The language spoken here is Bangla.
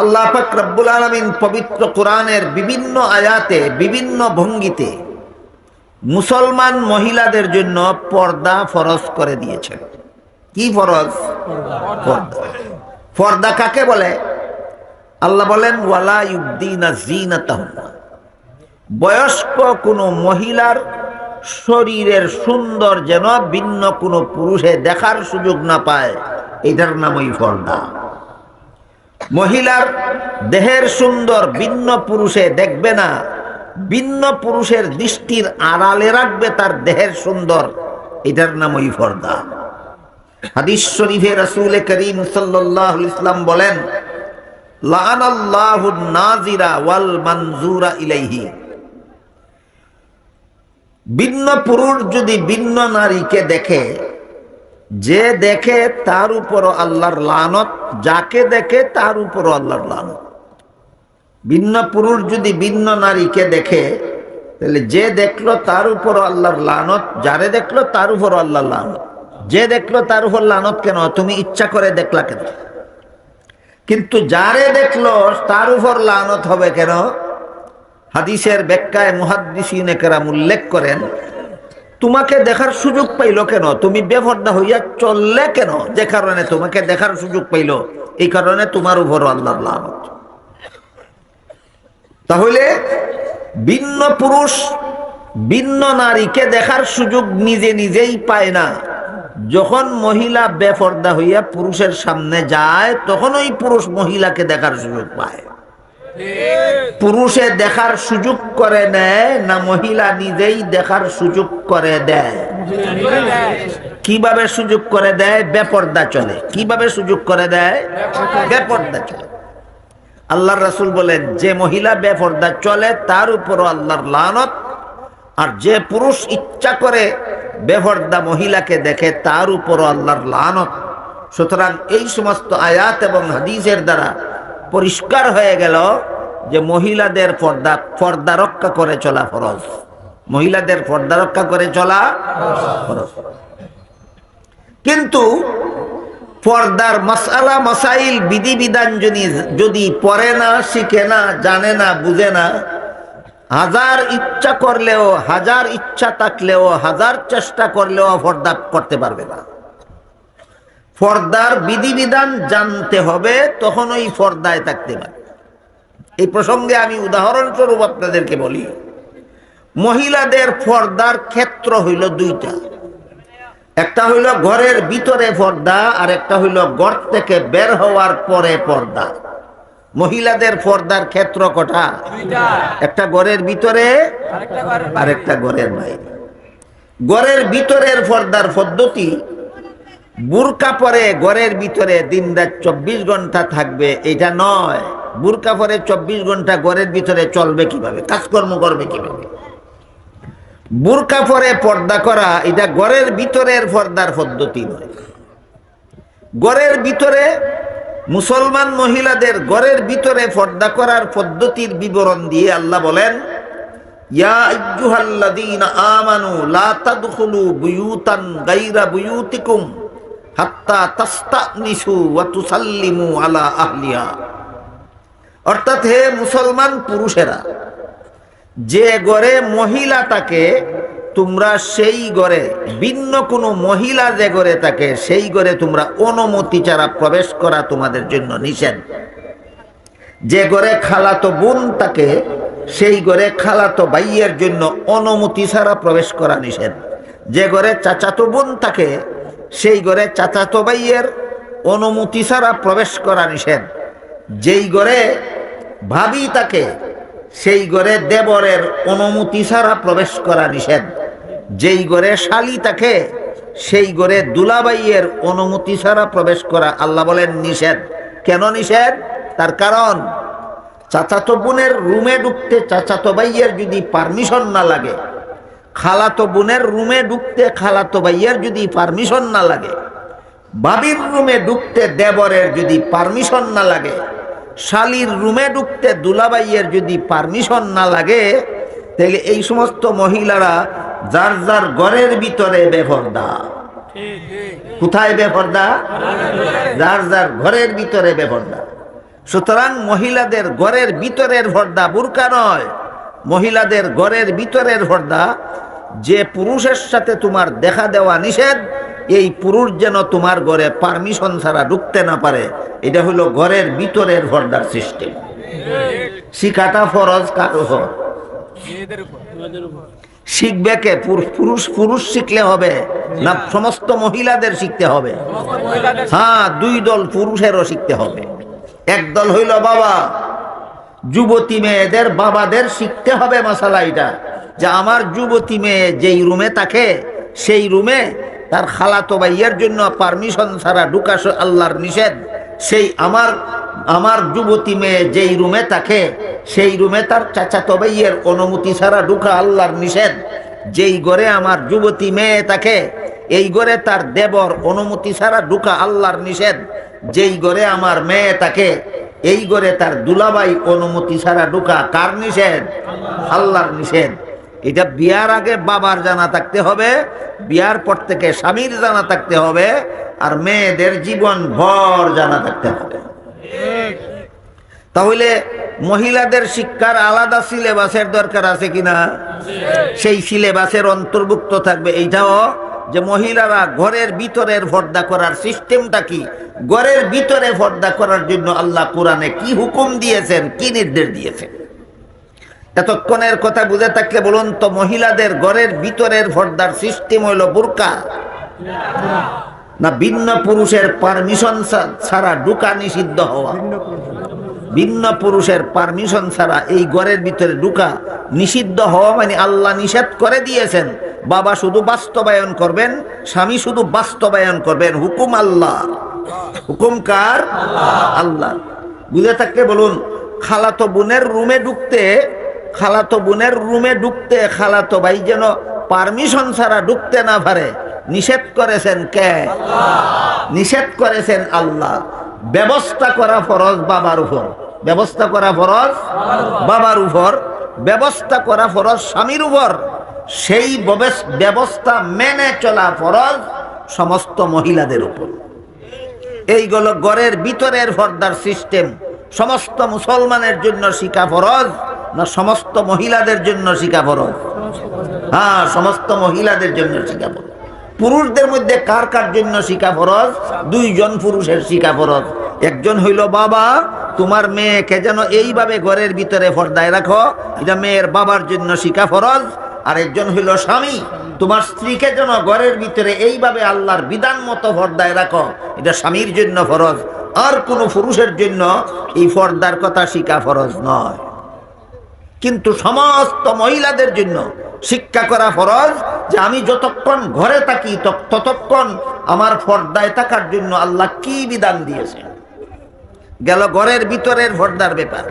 আল্লাহ পাক রব্বুল আলমিন পবিত্র কোরআনের বিভিন্ন আয়াতে, বিভিন্ন ভঙ্গিতে মুসলমান মহিলাদের জন্য পর্দা ফরজ করে দিয়েছেন। কি ফরজ? পর্দা। পর্দা কাকে বলে? আল্লাহ বলেন, ওয়ালা ইউদ্দিনা জিনাতাহুন্না বয়স্ক কোনো মহিলার শরীরের সুন্দর যেন ভিন্ন কোনো পুরুষে দেখার সুযোগ না পায়, এটার নামই পর্দা। মহিলার দেহের সুন্দর ভিন্ন পুরুষে দেখবে না, ভিন্ন পুরুষের দৃষ্টির আড়ালে রাখবে তার দেহের সুন্দর। এটার নামই পর্দা হাদিস শরীফে রাসূল করিম আলাইহি ইসলাম বলেন ভিন্ন পুরুষ যদি ভিন্ন নারীকে দেখে যে দেখে তার উপর আল্লাহর লানত, যাকে দেখে তার উপর আল্লাহর লানত। ভিন্ন পুরুষ যদি ভিন্ন নারীকে দেখে, তাহলে যে দেখল তার উপর আল্লাহর লানত, যারে দেখল তার উপর আল্লাহর লানত। যে দেখল তার উপর লানত কেন? তুমি ইচ্ছা করে দেখলা কেন? কিন্তু যারে দেখল তার উপর লানত হবে কেন? হাদিসের ব্যাখ্যায় মুহাদ্দিসিনে কেরাম উল্লেখ করেন তোমাকে দেখার সুযোগ পাইলো কেন? তুমি বেফর্দা হইয়া চললে কেন? যে কারণে তোমাকে দেখার সুযোগ পাইলো। এই কারণে তোমার উপর আল্লাহ তাহলে ভিন্ন পুরুষ, ভিন্ন নারীকে দেখার সুযোগ নিজে নিজেই পায় না। যখন মহিলা বেফর্দা হইয়া পুরুষের সামনে যায় তখন ওই পুরুষ মহিলাকে দেখার সুযোগ পায়। পুরুষে দেখার সুযোগ করে নেয় না মহিলা নিজেই দেখার সুযোগ করে দেয়? কীভাবে সুযোগ করে দেয়? বেপর্দা চলে। কীভাবে সুযোগ করে দেয়? বেপর্দা চলে। আল্লাহর রাসূল বলেন, যে মহিলা বেপর্দা চলে, তার উপরও আল্লাহর লানত। আর যে পুরুষ ইচ্ছা করে বেপর্দা মহিলাকে দেখে, তার উপরও আল্লাহর লানত। সুতরাং এই সমস্ত আয়াত এবং হাদিসের দ্বারা পরিষ্কার হয়ে গেল যে মহিলাদের পর্দা পর্দা রক্ষা করে চলা ফরজ। মহিলাদের পর্দা রক্ষা করে চলা ফরজ। কিন্তু পর্দার মশালা মশাইল বিধিবিধান যদি যদি পড়ে না, শিখে না, জানে না, বুঝে না, হাজার ইচ্ছা করলেও, হাজার ইচ্ছা থাকলেও, হাজার চেষ্টা করলেও পর্দা করতে পারবে না। পর্দার বিধিবিধান জানতে হবে তখন ওই পর্দায় থাকতে পারে। এই প্রসঙ্গে আমি উদাহরণস্বরূপ আপনাদেরকে বলি মহিলাদের পর্দার ক্ষেত্র হইল দুইটা। একটা হইল ঘরের ভিতরে পর্দা আর একটা হইল ঘর থেকে বের হওয়ার পরে পর্দা মহিলাদের পর্দার ক্ষেত্র কটা? একটা ঘরের ভিতরে আর একটা ঘরের বাইরে। ঘরের ভিতরের পর্দার পদ্ধতি বুরকা পরে ঘরের ভিতরে দিন রাত চব্বিশ ঘণ্টা থাকবে, এটা নয়। বুরকা পরে চব্বিশ ঘণ্টা ঘরের ভিতরে চলবে কীভাবে? কাজকর্ম করবে কীভাবে? বুরকা পরে পর্দা করা, এটা ঘরের ভিতরের পর্দার পদ্ধতি নয়। ঘরের ভিতরে মুসলমান মহিলাদের ঘরের ভিতরে পর্দা করার পদ্ধতির বিবরণ দিয়ে আল্লাহ বলেন, ইয়া আমানু লা বুয়ুতান গায়রা বুয়ুতিকুম। হাত্তা তাস্তানিসু ওয়া তুসাল্লিমু আলা আহলিহা। অর্থাৎ হে মুসলমান পুরুষেরা, যে গড়ে মহিলা থাকে তোমরা সেই গড়ে, ভিন্ন কোনো মহিলা যে গড়ে থাকে সেই গড়ে তোমরা অনুমতি ছাড়া প্রবেশ করা তোমাদের জন্য নিষেধ। যে গড়ে খালাতো বোন তাকে, সেই গড়ে খালাতো ভাইয়ের জন্য অনুমতি ছাড়া প্রবেশ করা নিষেধ। যে ঘরে চাচাতো বোন থাকে সেই ঘরে চাচাতো ভাইয়ের অনুমতি ছাড়া প্রবেশ করা নিষেধ। যেই ঘরে ভাবি তাকে, সেই ঘরে দেবরের অনুমতি ছাড়া প্রবেশ করা নিষেধ। যেই ঘরে শালি তাকে, সেই ঘরে দুলাবাইয়ের অনুমতি ছাড়া প্রবেশ করা আল্লাহ বলেন নিষেধ। কেন নিষেধ? তার কারণ, চাচাতো বোনের রুমে ঢুকতে চাচাতো ভাইয়ের যদি পারমিশন না লাগে খালাতো বোনের রুমে ঢুকতে খালাতো ভাইয়ের যদি পারমিশন না লাগে, বাবির রুমে ঢুকতে দেবরের যদি পারমিশন না লাগে, শালির রুমে ঢুকতে দুলাবাইয়ের যদি পারমিশন না লাগে, তাহলে এই সমস্ত মহিলারা যার যার ঘরের ভিতরে বেফরদা কোথায় বেফরদা যার যার ঘরের ভিতরে বেফরদা সুতরাং মহিলাদের ঘরের ভিতরের পর্দা বুরকা নয়, মহিলাদের ঘরের ভিতরের পর্দা যে পুরুষের সাথে তোমার দেখা দেওয়া নিষেধ, এই পুরুষ যেন তোমার ঘরে পারমিশন ছাড়া ঢুকতে না পারে, এটা হলো ঘরের ভিতরের পর্দার সিস্টেম শিখাটা ফরজ কারও শিখবে কে? পুরুষ পুরুষ শিখলে হবে না সমস্ত মহিলাদের শিখতে হবে? হ্যাঁ দুই দল পুরুষেরও শিখতে হবে। এক দল হইল বাবা, যুবতী মেয়েদের বাবাদের শিখতে হবে মশালা এটা। যে আমার যুবতী মেয়ে যেই রুমে থাকে, সেই রুমে তার খালাতো ভাইয়ের জন্য পারমিশন ছাড়া ঢুকাস আল্লাহর নিষেধ। সেই আমার আমার যুবতী মেয়ে যেই রুমে থাকে, সেই রুমে তার চাচাতো ভাইয়ের অনুমতি ছাড়া ঢুকা আল্লাহর নিষেধ। যেই ঘরে আমার যুবতী মেয়ে থাকে, এই ঘরে তার দেবর অনুমতি ছাড়া ঢুকা আল্লাহর নিষেধ। যেই ঘরে আমার মেয়ে থাকে, এই ঘরে তার দুলাবাই অনুমতি ছাড়া ঢুকা কার নিষেধ? আল্লাহর নিষেধ। এটা বিয়ার আগে বাবার জানা থাকতে হবে, বিয়ার পর থেকে স্বামীর জানা থাকতে হবে, আর মেয়েদের জীবন ভর জানা থাকতে হবে। তাহলে মহিলাদের শিক্ষার আলাদা সিলেবাসের দরকার আছে কিনা? সেই সিলেবাসের অন্তর্ভুক্ত থাকবে। এইটাও যে মহিলারা ঘরের ভিতরের পর্দা করার সিস্টেমটা কি? ঘরের ভিতরে পর্দা করার জন্য আল্লাহ কোরআনে কি হুকুম দিয়েছেন, কি নির্দেশ দিয়েছেন? এতক্ষণের কথা বুঝে থাকলে বলুন তো, মহিলাদের ঘরের ভিতরের ভর্দার সিস্টেম হইল বুরকা? না ভিন্ন পুরুষের পারমিশন ছাড়া ঢুকা নিষিদ্ধ হওয়া? ভিন্ন পুরুষের পারমিশন ছাড়া এই ঘরের ভিতরে ঢুকা নিষিদ্ধ হওয়া মানে আল্লাহ নিষেধ করে দিয়েছেন। বাবা শুধু বাস্তবায়ন করবেন, স্বামী শুধু বাস্তবায়ন করবেন। হুকুম আল্লাহ। হুকুম কার? আল্লাহ। বুঝে থাকলে বলুন, খালাতো বোনের রুমে ঢুকতে খালাতো বোনের রুমে ঢুকতে খালাতো ভাই যেন পারমিশন ছাড়া ঢুকতে না পারে। নিষেধ করেছেন কে? নিষেধ করেছেন আল্লাহ। ব্যবস্থা করা ফরজ বাবার উপর। ব্যবস্থা করা ফরজ বাবার উপর। ব্যবস্থা করা ফরজ স্বামীর উপর। সেই ব্যবস- ব্যবস্থা মেনে চলা ফরজ সমস্ত মহিলাদের উপর। এইগুলো ঘরের ভিতরের ফর্দার সিস্টেম সমস্ত মুসলমানের জন্য শিকা ফরজ। না সমস্ত মহিলাদের জন্য শিকা ফরজ হ্যাঁ সমস্ত মহিলাদের জন্য শিকা ফরজ পুরুষদের মধ্যে কার কার জন্য শিকা ফরজ? দুইজন পুরুষের শিকা ফরজ। একজন হইল বাবা, তোমার মেয়েকে যেন এইভাবে ঘরের ভিতরে ফর্দায় রাখো, এটা মেয়ের বাবার জন্য শিকা ফরজ। আর একজন হইল স্বামী, তোমার স্ত্রীকে যেন ঘরের ভিতরে এইভাবে আল্লাহর বিধান মতো ফর্দায় রাখো, এটা স্বামীর জন্য ফরজ। আর কোনো পুরুষের জন্য এই পর্দার কথা শিকা ফরজ নয়। কিন্তু সমস্ত মহিলাদের জন্য শিক্ষা করা ফরজ যে আমি যতক্ষণ ঘরে থাকি ততক্ষণ আমার ফর্দায় থাকার জন্য আল্লাহ কি বিধান দিয়েছেন? গেল ঘরের ভিতরের ফর্দার ব্যাপার।